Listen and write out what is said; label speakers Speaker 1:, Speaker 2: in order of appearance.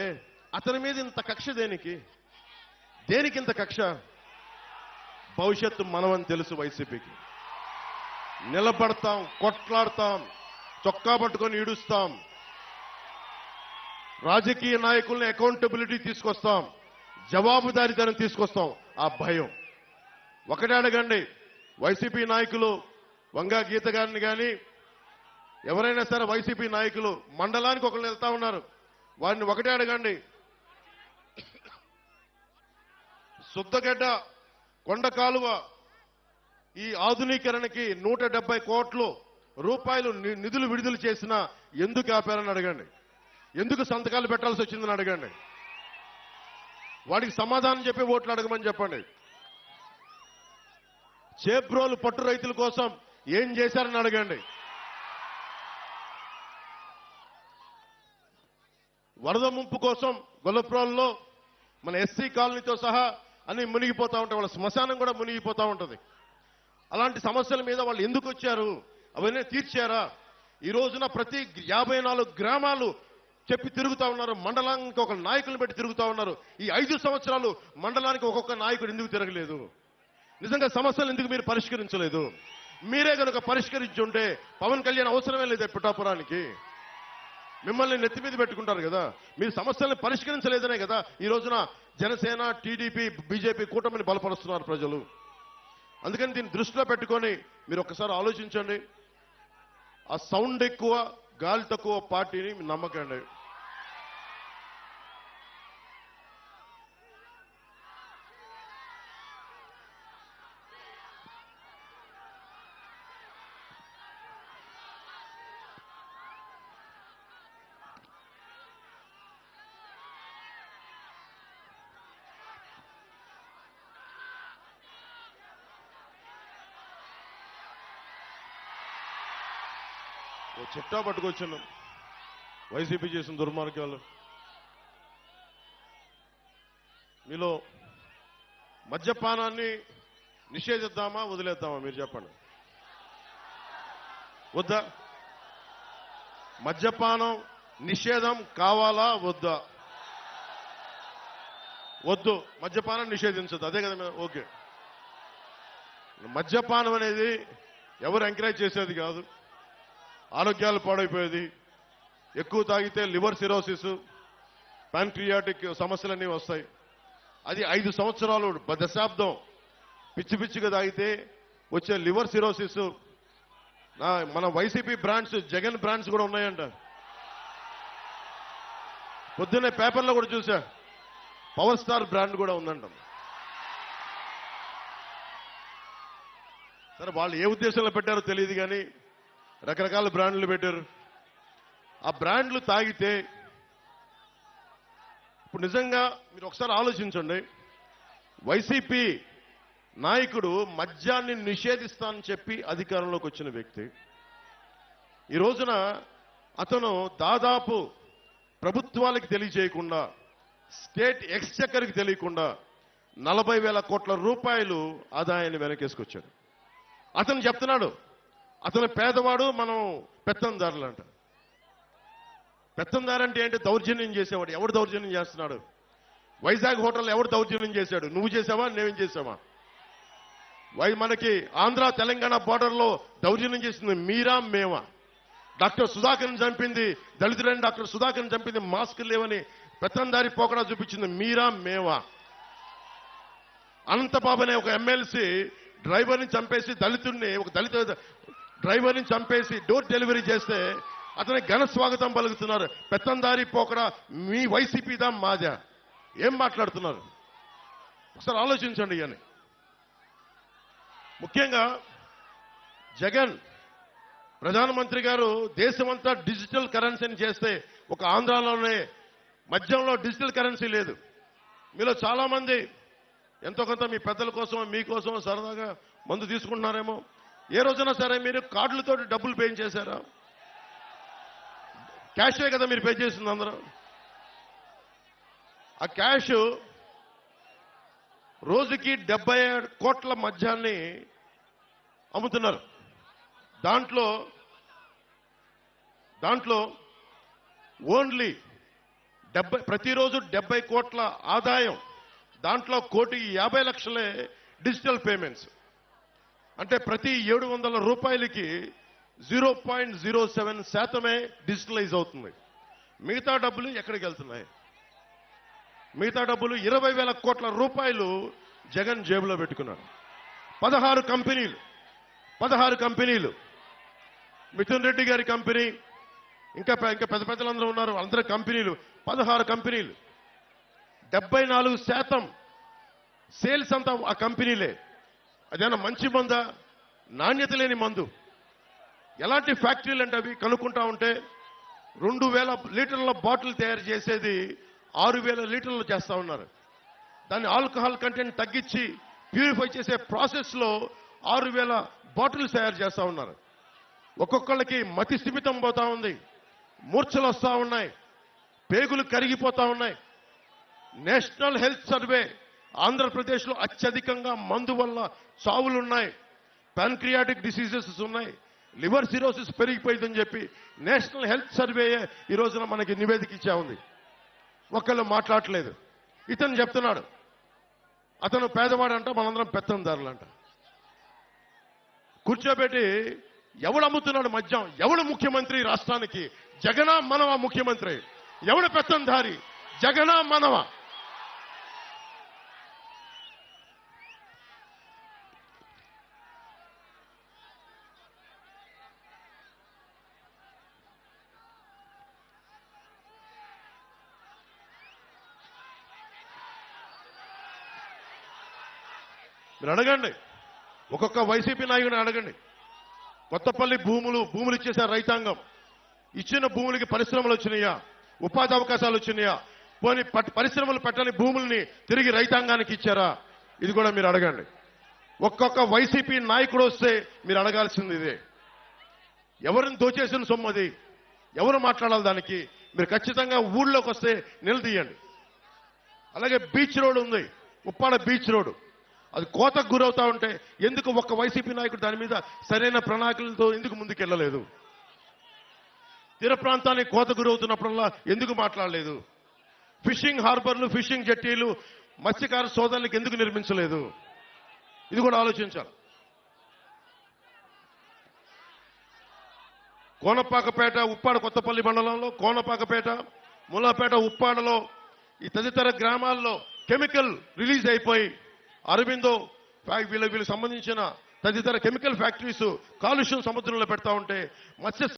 Speaker 1: ఏ, అతని మీద ఇంత కక్ష దేనికి? దేనికి ఇంత కక్ష? భవిష్యత్తు మనమని తెలుసు వైసీపీకి. నిలబడతాం కొట్లాడతాం చొక్కా పట్టుకొని ఈడుస్తాం. రాజకీయ నాయకుల్ని అకౌంటబిలిటీ తీసుకొస్తాం జవాబుదారీతనం తీసుకొస్తాం. ఆ భయం. ఒకటే అడగండి వైసీపీ నాయకులు వంగా గీత గారిని కానీ ఎవరైనా సరే వైసీపీ నాయకులు మండలానికి ఒకళ్ళు వెళ్తా ఉన్నారు. వారిని ఒకటే అడగండి. శుద్ధగడ్డ కొండ కాలువ ఈ ఆధునీకరణకి నూట డెబ్బై కోట్లు రూపాయలు ని- నిధులు విడుదల చేసినా ఎందుకు ఆపారని అడగండి. ఎందుకు సంతకాలు పెట్టాల్సి వచ్చిందని అడగండి. వాడికి సమాధానం చెప్పి ఓట్లు అడగమని చెప్పండి. చేబ్రోలు పట్టు రైతుల కోసం ఏం చేశారని అడగండి. వరద ముంపు కోసం గొల్లప్రోల్లో మన ఎస్సీ కాలనీతో సహా అన్ని మునిగిపోతా ఉంటాయి. వాళ్ళ శ్మశానం కూడా మునిగిపోతూ ఉంటుంది. అలాంటి సమస్యల మీద వాళ్ళు ఎందుకు వచ్చారు? అవన్నీ తీర్చారా? ఈ రోజున ప్రతి యాభై నాలుగు గ్రామాలు చెప్పి తిరుగుతా ఉన్నారు. మండలానికి ఒక నాయకులు పెట్టి తిరుగుతా ఉన్నారు. ఈ ఐదు సంవత్సరాలు మండలానికి ఒక్కొక్క నాయకుడు ఎందుకు తిరగలేదు? నిజంగా సమస్యలు ఎందుకు మీరు పరిష్కరించలేదు? మీరే కనుక పరిష్కరించుంటే పవన్ కళ్యాణ్ అవసరమే లేదు పిఠాపురానికి మిమ్మల్ని నెత్తి మీద పెట్టుకుంటారు కదా. మీరు సమస్యల్ని పరిష్కరించలేదనే కదా. ఈ రోజున జనసేన టీడీపీ బీజేపీ కూటమిని బలపరుస్తున్నారు ప్రజలు. అందుకని దీన్ని దృష్టిలో పెట్టుకొని మీరు ఒక్కసారి ఆలోచించండి. ఆ సౌండ్ ఎక్కువ గాలి తక్కువ పార్టీని నమ్మకండి. ఓ చిట్టా పట్టుకొచ్చాను. వైసీపీ చేసిన దుర్మార్గాలు. మీలో మద్యపానాన్ని నిషేధిద్దామా వదిలేద్దామా? మీరు చెప్పండి. వద్దా? మద్యపానం నిషేధం కావాలా? వద్దా? వద్దు. మద్యపానం నిషేధించదు అదే కదా ఓకే. మద్యపానం అనేది ఎవరు ఎంకరేజ్ చేసేది కాదు. ఆరోగ్యాలు పాడైపోయేది. ఎక్కువ తాగితే లివర్ సిరోసిస్ ప్యాంక్రియాటిక్ సమస్యలన్నీ వస్తాయి. అది ఐదు సంవత్సరాలు దశాబ్దం పిచ్చి పిచ్చిగా తాగితే వచ్చే లివర్ సిరోసిస్. నా మన వైసీపీ బ్రాండ్స్ జగన్ బ్రాండ్స్ కూడా ఉన్నాయంట. పొద్దున్నే పేపర్లో కూడా చూసా. పవర్ స్టార్ బ్రాండ్ కూడా ఉందంట. సరే వాళ్ళు ఏ ఉద్దేశంలో పెట్టారో తెలియదు కానీ రకరకాల బ్రాండ్లు పెట్టారు. ఆ బ్రాండ్లు తాగితే ఇప్పుడు నిజంగా మీరు ఒకసారి ఆలోచించండి. వైసీపీ నాయకుడు మద్యాన్ని నిషేధిస్తానని చెప్పి అధికారంలోకి వచ్చిన వ్యక్తి. ఈ రోజున అతను దాదాపు ప్రభుత్వాలకు తెలియజేయకుండా స్టేట్ ఎక్స్చెక్కర్కి తెలియకుండా నలభై వేల కోట్ల రూపాయలు ఆదాయాన్ని వెనకేసుకొచ్చాడు. అతను చెప్తున్నాడు అతను పేదవాడు మనం పెత్తందారులు అంట పెత్తందారంటే ఏంటి? దౌర్జన్యం చేసేవాడు. ఎవడు దౌర్జన్యం చేస్తున్నాడు? వైజాగ్ హోటల్ ఎవడు దౌర్జన్యం చేశాడు? నువ్వు చేసావా? నేనేం చేసావా? వై మనకి ఆంధ్ర తెలంగాణ బార్డర్లో దౌర్జన్యం చేసింది మీరా మేమా? డాక్టర్ సుధాకర్ని చంపింది దళితుడైన డాక్టర్ సుధాకర్ని చంపింది మాస్క్ లేవని పెత్తందారి పోకడా చూపించింది మీరా మేవా అనంతబాబు అనే ఒక ఎమ్మెల్సీ డ్రైవర్ని చంపేసి దళితుడిని ఒక దళిత డ్రైవర్ని చంపేసి డోర్ డెలివరీ చేస్తే అతని ఘన స్వాగతం పలుకుతున్నారు. పెత్తందారి పోకడా మీ వైసీపీదా మాదా ఏం మాట్లాడుతున్నారు? ఒకసారి ఆలోచించండి అని ముఖ్యంగా జగన్ ప్రధానమంత్రి గారు దేశమంతా డిజిటల్ కరెన్సీని చేస్తే ఒక ఆంధ్రాలోనే మధ్యంలో డిజిటల్ కరెన్సీ లేదు. మీలో చాలామంది ఎంతో కొంత మీ పెద్దల కోసం మీకోసం సరదాగా మందు తీసుకుంటున్నారేమో. ఏ రోజున సరే మీరు కార్డులతో డబ్బులు పే చేశారా? క్యాషే కదా మీరు పే చేసింది అందరూ. ఆ క్యాష్ రోజుకి డెబ్బై కోట్ల మద్యాన్ని అమ్ముతున్నారు. దాంట్లో దాంట్లో ఓన్లీ డెబ్బై ప్రతిరోజు డెబ్బై కోట్ల ఆదాయం దాంట్లో కోటి యాభై లక్షలే డిజిటల్ పేమెంట్స్. అంటే ప్రతి ఏడు వందల రూపాయలకి జీరో పాయింట్ జీరో సెవెన్ శాతమే డిజిటలైజ్ అవుతుంది. మిగతా డబ్బులు ఎక్కడికి వెళ్తున్నాయి? మిగతా డబ్బులు ఇరవై వేల కోట్ల రూపాయలు జగన్ జేబులో పెట్టుకున్నాడు పదహారు కంపెనీలు పదహారు కంపెనీలు. మిథున్ రెడ్డి గారి కంపెనీ ఇంకా ఇంకా పెద్ద పెద్దలందరూ ఉన్నారు అందరి కంపెనీలు. పదహారు కంపెనీలు. డెబ్బై నాలుగు శాతం సేల్స్ అంతా ఆ కంపెనీలే. అదేనా మంచి మందా? నాణ్యత లేని మందు. ఎలాంటి ఫ్యాక్టరీలు అంటే అవి కనుక్కుంటా ఉంటే రెండు వేల లీటర్ల బాటిల్ తయారు చేసేది ఆరు వేల లీటర్లు చేస్తా ఉన్నారు. దాన్ని ఆల్కహాల్ కంటెంట్ తగ్గించి ప్యూరిఫై చేసే ప్రాసెస్లో ఆరు వేల బాటిల్స్ తయారు చేస్తూ ఉన్నారు. ఒక్కొక్కళ్ళకి మతి స్థిమితం పోతా ఉంది. మూర్ఛలు వస్తూ ఉన్నాయి. పేగులు కరిగిపోతా ఉన్నాయి. నేషనల్ హెల్త్ సర్వే ఆంధ్రప్రదేశ్లో అత్యధికంగా మందు వల్ల చావులున్నాయి పాన్క్రియాటిక్ డిసీజెస్ ఉన్నాయి. లివర్ సిరోసిస్ పెరిగిపోయిందని చెప్పి నేషనల్ హెల్త్ సర్వే ఈ రోజున మనకి నివేదిక ఇచ్చా ఉంది. ఒకళ్ళు మాట్లాడట్లేదు. ఇతను చెప్తున్నాడు. అతను పేదవాడంట మనందరం పెత్తందారులంట. కూర్చోబెట్టి ఎవడు అమ్ముతున్నాడు మద్యం? ఎవడు ముఖ్యమంత్రి రాష్ట్రానికి? జగనా మనవ ముఖ్యమంత్రి? ఎవడు పెత్తందారి? జగనా మనవ? మీరు అడగండి. ఒక్కొక్క వైసీపీ నాయకుడిని అడగండి. కొత్తపల్లి భూములు భూములు ఇచ్చేసారు రైతాంగం. ఇచ్చిన భూములకి పరిశ్రమలు వచ్చినాయా? ఉపాధి అవకాశాలు వచ్చినాయా? పోనీ పట్- పరిశ్రమలు పెట్టని భూముల్ని తిరిగి రైతాంగానికి ఇచ్చారా? ఇది కూడా మీరు అడగండి. ఒక్కొక్క వైసీపీ నాయకుడు వస్తే మీరు అడగాల్సింది ఇదే. ఎవరిని దోచేసిన సొమ్ము అది? ఎవరు మాట్లాడాలి దానికి? మీరు ఖచ్చితంగా ఊళ్ళోకి వస్తే నిలదీయండి. అలాగే బీచ్ రోడ్ ఉంది. Uppada beach road. అది కోతకు గురవుతా ఉంటే ఎందుకు ఒక్క వైసీపీ నాయకుడు దాని మీద సరైన ప్రణాళికలతో ఎందుకు ముందుకెళ్ళలేదు? తీర ప్రాంతానికి కోత గురవుతున్నప్పుడల్లా ఎందుకు మాట్లాడలేదు? ఫిషింగ్ హార్బర్లు ఫిషింగ్ జట్టీలు మత్స్యకార సోదరులకు ఎందుకు నిర్మించలేదు? ఇది కూడా ఆలోచించాలి. కోనపాకపేట ఉప్పాడ కొత్తపల్లి మండలంలో కోనపాకపేట ములాపేట ఉప్పాడలో ఈ తదితర గ్రామాల్లో కెమికల్ రిలీజ్ అయిపోయి అరవిందో ఫ్యా- వీళ్ళ వీళ్ళకి సంబంధించిన తదితర కెమికల్ ఫ్యాక్టరీస్ కాలుష్యం సముద్రంలో పెడతా ఉంటే మత్స్య